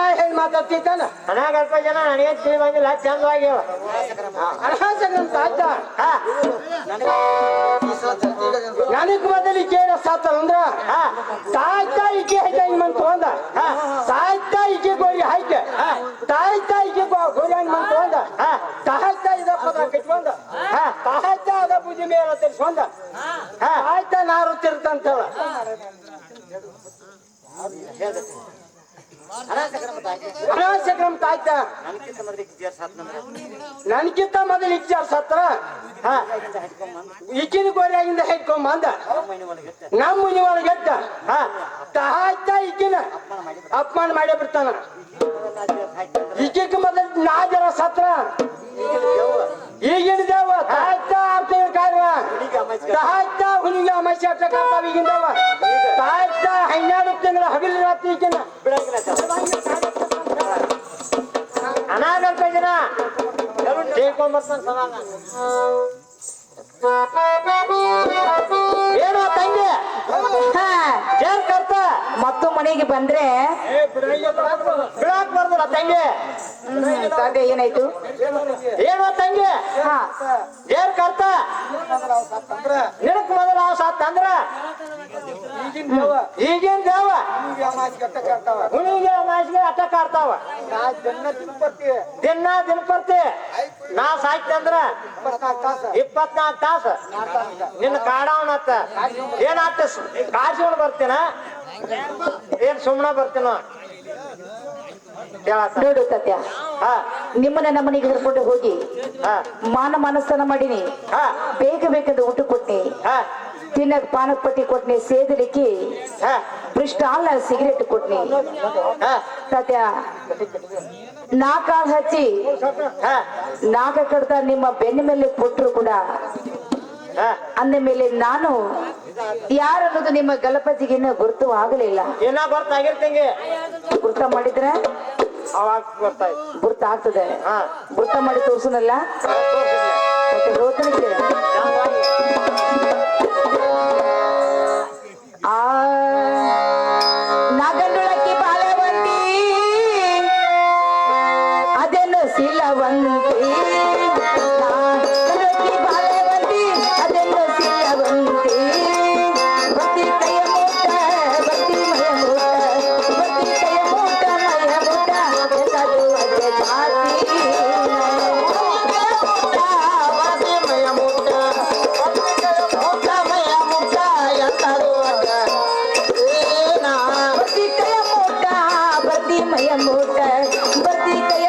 ನಾ ಹೇಳಿ ಮಾತಾಡ್ತಿದ್ದಾನ ಅನಾಗಲ್ಪ ಜನ ನನಗೆ ತಿಳಿ ಬಂದಿಲ್ಲ ಚಂದವಾಗಿ ಹೇಳು. ಅರ್ಹಾಸಗ್ರಂಥ ಆಯ್ತ ಹಾ. ನನಗ್ ಬದಲಿ ಕೇಳ ಹಾ. ಸಾಯ್ತಾ ಈಕೆ ತಾಯ್ತಾ ಇಜಿ ಮಂತ್ ಹಾ. ಸಾಯ್ತಾ ಈಕೆ ಗೋರಿ ಹಾಯ್ಕ. ತಾಯ್ತಾ ಇಜಿ ಗೋರಿ ಹಂಗ್ ಮಂತ್ ಹಾ. ತಾಯ್ತಾ ಇದ ಪದ ಕಟ್ಕೊಂಡ ಹಾ. ತಾಯ್ತಾ ಅದ ಬುದ್ಧಿ ಮೇಲೆ ತಿರ್ಸ್ಕೊಂಡ ಹಾ. ತಾಯ್ತಾ ನಾರು ತಿರ್ತಂತವ ಅನಾಸಕ್ರಮ ತಾಯ್ತ. ನನ್ಕಿಂತ ಮೊದಲು ಇಚ್ಚಾರ ಸತ್ರ? ಹಾ. ಈಕಿನ ಗೋರಿಯಾಗಿಂದ ಹಿಡ್ಕೊಂಡ್ ಬಂದ ನಮ್ಮ ಮುನಿ ಒಳಗೆಟ್ಟ ಹಾ. ತಾಯ್ತ ಈಕಿನ. ಅಪಮಾನ ಮಾಡೇ ಬಿಡ್ತಾನ. ಈಕಿಗೆ ಮೊದಲು ನಾ ಜರ ಸತ್ರ ಈಗಿನ ದೇವ ತಾಯ್ತಾ ಆಗ್ತೇವೆ ಕಾರ್ಯ ತಾಯ್ತಾ ಹುಲಿಗೆ ಅಟ್ಟ ಕಾಡ್ತಾವ ಈಗಿನ ದೇವ ತಾಯ್ತಾ ಹನ್ನೆರಡು ತಿಂಗಳ ಹಗಲು ರಾತ್ರಿ ಈಗಿನ. ಅನಾಗಲ್ಪ ಜನ. ಏನೋ ತಂಗಿ? ಮನೆಗೆ ಬಂದ್ರೆ ಬಿಡಾಕ್ ಬರ್ದಲ್ಲ ತಂಗಿ. ತಂದೆ ಏನಾಯ್ತು? ಏನೋ ತಂಗಿ. ಹಾ. ಏನ್ ಕರ್ತ? ನಿನಕ್ ಮೊದಲ ಸಾತ್ ಅಂದ್ರ? ಈಗಿನ ದೇವ. ಹುಣಿಗೆ ಮಾಸಿಗೆ ಅಟ್ಟ ತಿಪ್ಪತ್ತಿ ದಿನ ದಿನಪರ್ತಿ. ನಾ ಸಾಯ್ತಂದ್ರ ಇಪ್ಪತ್ನಾಲ್ಕು ತಾಸ. ನಿನ್ನ ಕಾಡವನತ್ತ. ಏನಾಗ್ತ ಕಾಸಿಗಳು ಬರ್ತೀನ? ಏನ್ ಸುಮ್ಮನೆ ಬರ್ತೀನೋ? ನೋಡು ಸತ್ಯ. ನಿಮ್ಮನ್ನ ನಮ್ಮ ಮನೆಗೆ ಕರ್ಕೊಂಡು ಹೋಗಿ ಮಾನ ಮನಸ್ಸನ್ನ ಮಾಡಿನಿ. ಬೇಗ ಬೇಕಂದ್ರೆ ಊಟ ಕೊಟ್ನಿ ಹಾ. ತಿನ್ನಕ್ ಪಾನಕ್ ಪಟ್ಟಿ ಕೊಟ್ನಿ ಸೇದಲಿಕ್ಕೆ ಬ್ರಿಸ್ಟ್ ಅಲ್ಲ ಸಿಗರೇಟ್ ಕೊಟ್ನಿ ಸತ್ಯ. ನಾಕ ಹಚ್ಚಿ ಹಾ. ನಾಕ ಕಡ್ದ ನಿಮ್ಮ ಬೆನ್ನ ಮೇಲೆ ಕೊಟ್ಟರು ಕೂಡ ಅಂದ ಮೇಲೆ ನಾನು ಯಾರನ್ನೋದು ನಿಮ್ಮ ಗಲಪತಿಗೆ ಇನ್ನೂ ಗುರುತು ಆಗಲಿಲ್ಲ. ಗುರುತ ಗೊತ್ತಾಗಿರ್ತಂಗೆ ಗುರ್ತ ಮಾಡಿದ್ರೆ? ಅವಾಗ ಗೊತ್ತಾಯ್ತು ಗುರ್ತ ಆಗ್ತದೆ. ಗುರುತ ಮಾಡಿ ತೋರಿಸಲ್ಲ ಮತ್ತೆ ಹೇಳ್ತಾನೆ ಕೇಳ. ಬರ್ತಿ ಮಯ ಮೂಟ ಬರ್ತಿ ಕೈಯ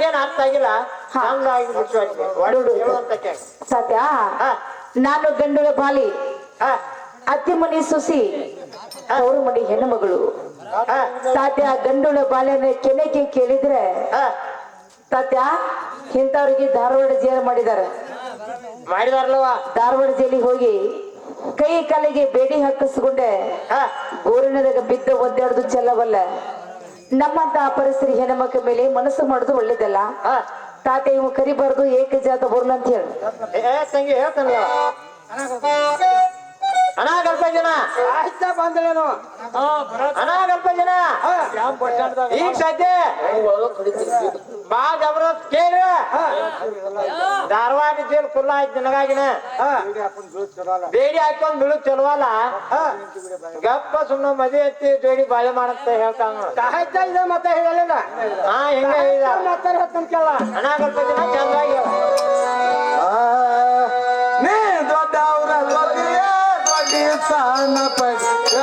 ನನಗೇನು ಅರ್ಥ ಆಗಿಲ್ಲ. ಹಂಗಾಗಿ ಹೇಳುವಂತ ಕೇಳಿ. ಸತ್ಯ? ನಾನು ಗಂಡುಳ ಬಾಲಿ. ಅತ್ತಿ ಮನಿ ಸುಸಿ. ಅವ್ರ ಮನಿ ಹೆಣ್ಣುಮಗಳು. ಹಾ. ತಾತ್ಯ ಗಂಡುಳ ಬಾಲ್ಯನ ಕೆನೆಗೆ ಕೇಳಿದ್ರೆ ಹಾ. ತಾತ್ಯ ಇಂಥವ್ರಿಗೆ ಧಾರವಾಡ ಜೇಲ್ ಮಾಡಿದಾರ. ಮಾಡಿದಾರಲ್ವ? ಧಾರವಾಡ ಜೈಲಿಗೆ ಹೋಗಿ ಕೈ ಕಾಲಿಗೆ ಬೇಡಿ ಹಾಕಿಸ್ಕೊಂಡೆ. ಗೋರಿನದಾಗ ಬಿದ್ದ ಒಂದೆರಡು ಚೆಲ್ಲವಲ್ಲ ನಮ್ಮಂತ ಅಪರಿಸರಿ ಹೆಣ್ಮಕ್ಳ ಮೇಲೆ ಮನಸ್ಸು ಮಾಡುದು ಒಳ್ಳೇದಲ್ಲ? ಹಾ. ತಾತ ಇವು ಕರಿಬಾರ್ದು ಏಕಜಾತ ಬರ್ಲ ಅಂತ ಹೇಳಿ. ಏ ತಂಗಿ ಹೇಳ್ತಾನಲ್ಲ? ಅಣ್ಣ ಜನ. ಆಯ್ತಾ ಬಂದಳೇನು ಅಣ್ಣ ಗಲ್ಪ ಜನ. ಈಗ ಸದ್ಯ ಬಾ ಜಬರದಸ್ತ್ ಕೇಳಿ ಧಾರವಾಡ ಜೈಲ್ ಕುಲ್ಲ ಆಯ್ತು ನಿನಗಾಗಿನ. ಬೇಡಿ ಹಾಕೊಂಡ್ ಬೀಳುದ್ ಚಲೋ ಅಲ್ಲ. ಗಪ್ಪ ಸುಮ್ಮನೆ ಮದಿ ಎತ್ತಿ ಜೋಡಿ ಬಾಳೆ ಮಾಡಂತ ಹೇಳ್ತಾನ ಇದೆ ಮತ್ತೆ ಹೇಳಲ್ಲ ಹಾ ಹೆಂಗ ಹೇಳಿದ ಮಾತಾಡ ಕೇಳ. ಅಣ್ಣ ಗಲ್ಪ ಜನ ಚಂದಾಗಿ. ನೀ ದೊಡ್ಡವ್ರ ತೊಟ್ಟಿಯ ದೊಡ್ಡಿ ಸಣ್ಣ ಪಡಿಯ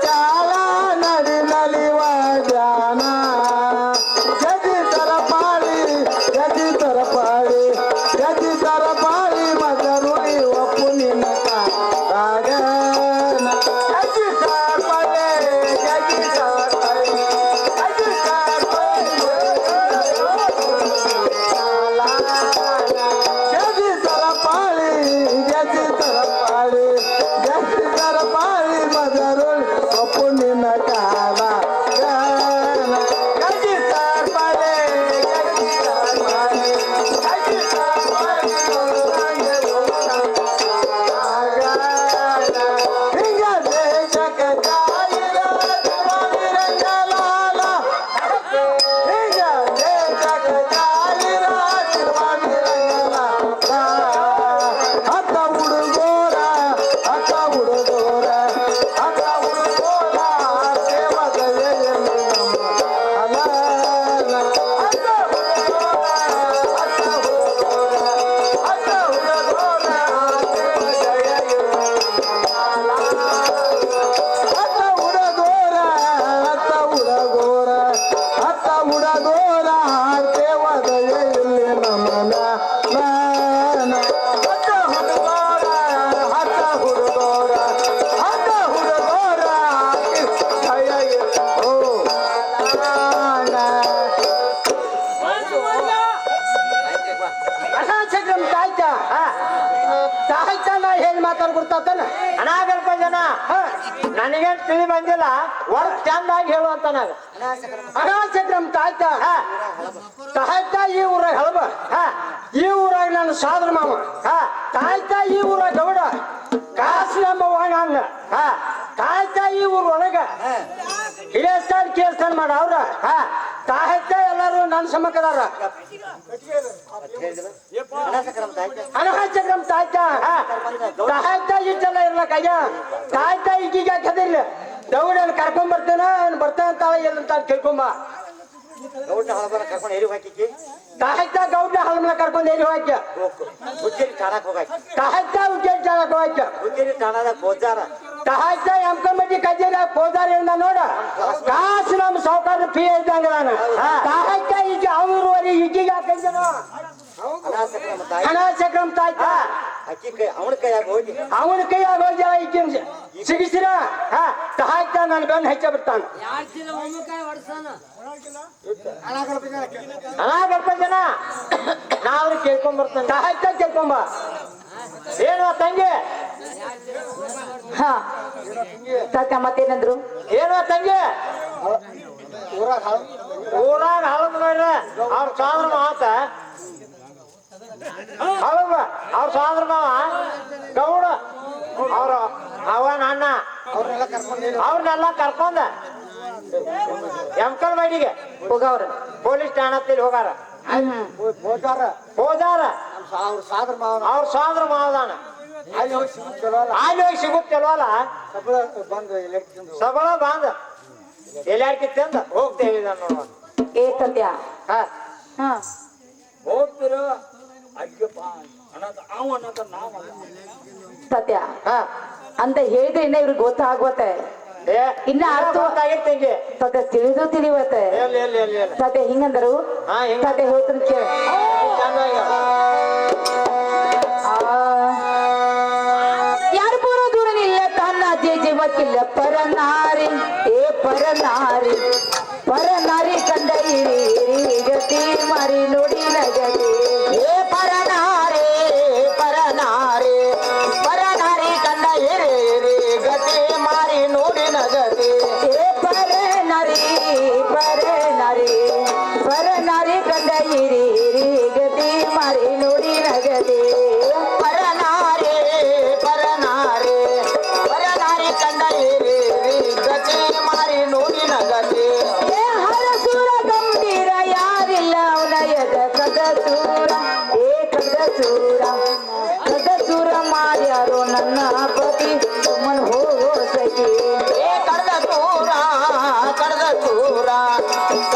ya. ತಿಳಿ ವರ್ಕ್ ಚಂದಾಗಿ ಹೇಳುವಂತ ನಾಗ ಅಗಾಚಕ್ರಮ್ ತಾಯ್ತ ತಾಯ್ತ ಈ ಊರಾಗ ಹಳಬ ಈ ಊರಾಗ ನನ್ನ ಸಾದ್ರ ಮಾವ ತಾಯ್ತ ಈ ಊರಾಗ ಗೌಡ, ಕಾಸು ನಮ್ಮ ವಾಣ ಹಂಗ ತಾಯ್ತ ಈ ಊರೊಳಗ ಒಳಗ, ಹಿರೇಸ್ತಾನ್ ಕೇಳ್ತಾನ ಮಾಡ ಅವ್ರ ತಾಯ್ತ ಎಲ್ಲಾರು ನನ್ನ ಸಮಕದಾರ. ಅನಹಾಚಕ್ರಮ್ ತಾಯ್ತ ತಾಯ್ತ ಇಷ್ಟೆಲ್ಲ ಇರ್ಲಕ್ಕ ಅಯ್ಯ, ತಾಯ್ತ ಈಗೀಗ ಹಾಕದಿಲ್ಲ ದೌಡನ್ ಕರ್ಕೊಂಡ್ ಬರ್ತೇನ ಬರ್ತಾ ಅಂತ ತಾಳ ಎಲ್ಲಂತ ಕೇಳ್ಕೊಂಬ ಗೌಡ ಹಳಬರ ಕರ್ಕೊಂಡು ಎರಿ ಹಾಕಿಕ್ಕಿ ತಾಯ್ತ ಗೌಡ ಹಲ್ಮನ ಕರ್ಕೊಂಡು ಎಲ್ಲಿ ಹೋಗ್ಯ ಹುಚ್ಚೇರಿ ಠಾಣಕ್ ಹೋಗಾಕಿ. ತಾಯ್ತ ಉಜ್ಜಲ್ ಚಾಲಕ್ ಹೋಗ್ಯ ಹುಚ್ಚೇರಿ ಠಾಣದಾಗ ಗೋಜಾರ ತಾಯ್ತ ಎಂಕಮಟ್ಟಿ ಕಚೇರಿ ಹೋದಾರ ಪೋಜಾರ ನೋಡ. ಕಾಸು ನಮ್ಮ ಸಾವುಕಾರ ಫೀ ಇದ್ದಂಗ ನಾನು. ತಾಯ್ತ ಈಗ ಅವ್ರು ಈಗೀಗ ಅನಾಸಕ್ರಮ ತಾಯಿ. ತಾಯ್ತಾ ತಾಯ್ತ ಅಕ್ಕಿ ಕೈ ಅವನ ಕೈಯಾಗ ಹೋಗಿ ಅವನ ಕೈಯಾಗ ಹೋಗಿ ಈಗಿನ ಸಿಗಿಸಿರ? ಹಾ ತಾಯ್ತ ನನ್ನ ಬೆನ್ನ ಹೆಚ್ಚ ಬಿಡ್ತಾನ. ಅನಾಗಲ್ಪ ಜನ. ನಾ ಅವ್ರಿಗೆ ಕೇಳ್ಕೊಂಡ್ ಬರ್ತಾನೆ. ಸಹಾಯಕ ಕೇಳ್ಕೊಂಬ ಏನು ತಂಗಿ. ಹಾ. ತಾತ ಮತ್ತೇನಂದ್ರು? ಏನು ತಂಗಿ. ಊರಾಗ ಹಳದ್ ನೋಡ್ರ. ಅವ್ರ ಸಾಂದ್ರ ಮಾತ. ಅವ್ರ ಸಾದ್ರ ಮಾವ ಗೌಡ ಅವ್ರ ಅವನ ಅಣ್ಣ ಅವ್ರನ್ನೆಲ್ಲ ಕರ್ಕೊಂಡ ಎಂಕಲ್ ಬೈಡಿಗೆ ಹೋಗವ್ರ ಪೊಲೀಸ್ ಠಾಣದಲ್ಲಿ ಹೋಗಾರ. ಹೋದಾರ. ಅವ್ರ ಸಾದ್ರ ಮಾವ ಅವ್ರ ಸಾದ್ರ ಮಾವದಾನ. ಅಲ್ಲಿ ಹೋಗಿ ಸಿಗುತ್ತಲ್ವಲ್ಲ ಅಲ್ಲಿ ಹೋಗಿ ಸಬಳ ಬಂದ. ಸಬಳ ಬಂದ ತಂದ. ಹೋಗ್ತೇವೆ ಏ ಸತ್ಯ. ಹೋಗ್ತಿರೋ. ಸತ್ಯ. ಹಾ. ಅಂತ ಹೇಳಿದ್ರೆ ಇನ್ನ ಇವ್ರಿಗೆ ಗೊತ್ತಾಗುತ್ತೆ ಏ ಇನ್ನ ಅರ್ಥ- ಗೊತ್ತಾಗಿತ್ತು ತಂಗಿ ಸತ್ಯ ತಿಳಿದು ತಿಳಿಯುತ್ತೆ ಸತ್ಯ ಹಿಂಗಂದರು. ಸತ್ಯ ಹೇಳ್ತೀನಿ ಯಾರು ಚಂದಾಗಿ ಯಾರು ಇಲ್ಲ ತನ್ನ ಜೀವಕ್ಕಿಲ್ಲ ಪರನಾರಿ. ಏ ಪರನಾರಿ. ಪರನಾರಿ ಕಂಡ ಇರಿ ಗತಿ ಮಾರಿ ನೋಡಿ Thank you.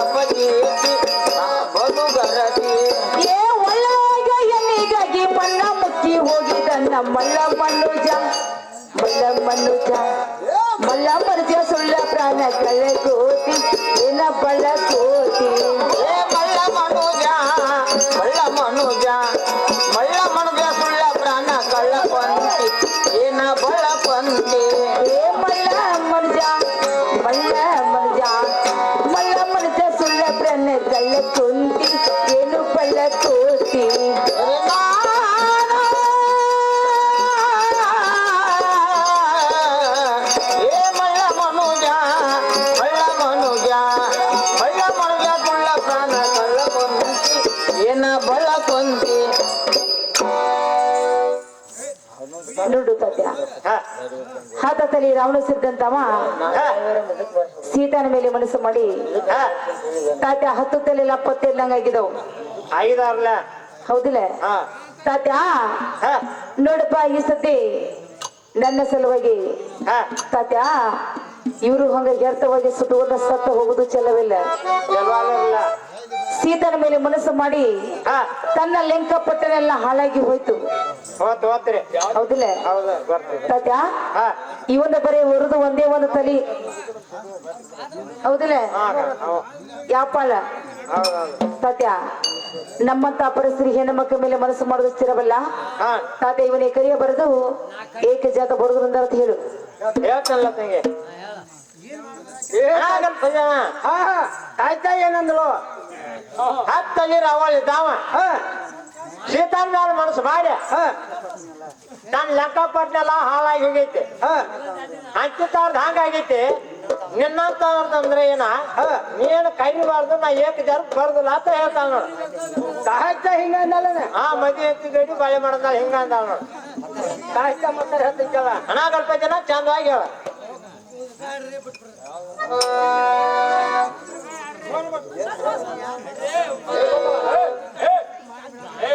అప్పచేసి ಹ, ಹಾತಲ್ಲಿ ರಾವಣ ಸಿದ್ಧಂತವ ಹ, ಸೀತಾನ ಮೇಲೆ ಮನಸ್ಸು ಮಾಡಿ ತಾತ ತಾತ್ಯ ಹತ್ತು ತಲೆಲ್ಲ ಆಗಿದವು ಹೌದಿಲ್ಲ? ತಾತ ತಾತ್ಯ ನೋಡಪ್ಪ ಈ ಸತಿ ನನ್ನ ಸಲುವಾಗಿ ತಾತ ತಾತ್ಯ ಇವರು ಹಂಗ ವ್ಯರ್ಥವಾಗಿ ಸುಟ್ಟುಕೊಂಡ ಸತ್ತು ಹೋಗುದು ಚೆಲವಿಲ್ಲ ಜಲ್ವಾಲಿರ್ಲ. ಸೀತನ ಮೇಲೆ ಮನಸ್ಸು ಮಾಡಿ ತನ್ನ ಲೆಂಕ ಪಟ್ಟನೆಲ್ಲ ಹಾಳಾಗಿ ಹೋಯ್ತು. ಹೋತ್ ಹೋತ್ರಿ ಹೌದಿಲ್ಲ. ಹೌದು ಬರ್ತೀವಿ ಹ, ಇವನ್ನ ಬರೀ ಹೊರದು ಒಂದೇ ಒಂದು ತಲಿ. ಹೌದಿಲ್ಲ? ಹ, ಹೌ- ಯಾಪಾಳ ಸತ್ಯ? ನಮ್ಮಂತ ಪರಿಸ್ಥಿತಿ ಹೆಣ್ಣು ಮಕ್ಕಳ ಮೇಲೆ ಮನಸ್ಸು ಮಾಡೋದು ಸ್ಥಿರವಲ್ಲ? ತಾತ ಇವನೇ ಕರಿಯ ಬರೆದು ಏಕ ಜಾತ ಬರುದ್ರಿಂದ ಅಂತ ಹೇಳು. ಏನಂದ್ಲು ಹತ್ತ ಏನಾಗಲ್ಲ ಭಜನ ಹಾ. ತಾಯ್ತಾ ಏನಂದ್ರು ಹತ್ತಲ್ಲಿ ಅವಳ ಹಾ ಮನಸ್ಸು ಮಾಡಿ ನಾನು ನನ್ನ ಲೆಕ್ಕಪಟ್ಟನೆಲ್ಲ ಹಾಳಾಗಿ ಹೋಗೈತಿ ಹಾ ಹಂಚಿತಾರ್ದು ಹಂಗಾಗೈತಿ ನಿನ್ನಂತಂದ್ರೆ ಏನ ಹಾ. ನೀನು ಕೈಬಾರ್ದು ನಾ ಏಕ ಜನ ಬರ್ದಿಲ್ಲ ಅಂತ ಹೇಳ್ತಾನ ನೋಡು ತಾಯ್ತಾ ಹಿಂಗ ಅಂದಲ್ಲನ ಆ ಮದಿ ಎತ್ತಿ ಗಡಿ ಬಾಳೆ ಮಾಡದ ಹಿಂಗ ಅಂದಾಳ ನೋಡು ತಾಯ್ತಾ ಮತ್ತೆ ಹೇಳ್ತಿದ್ದಲ್ಲ ಅನಾಗಲ್ಪ ಜನ ಚಂದವಾಗಿ ಹೇಳ એ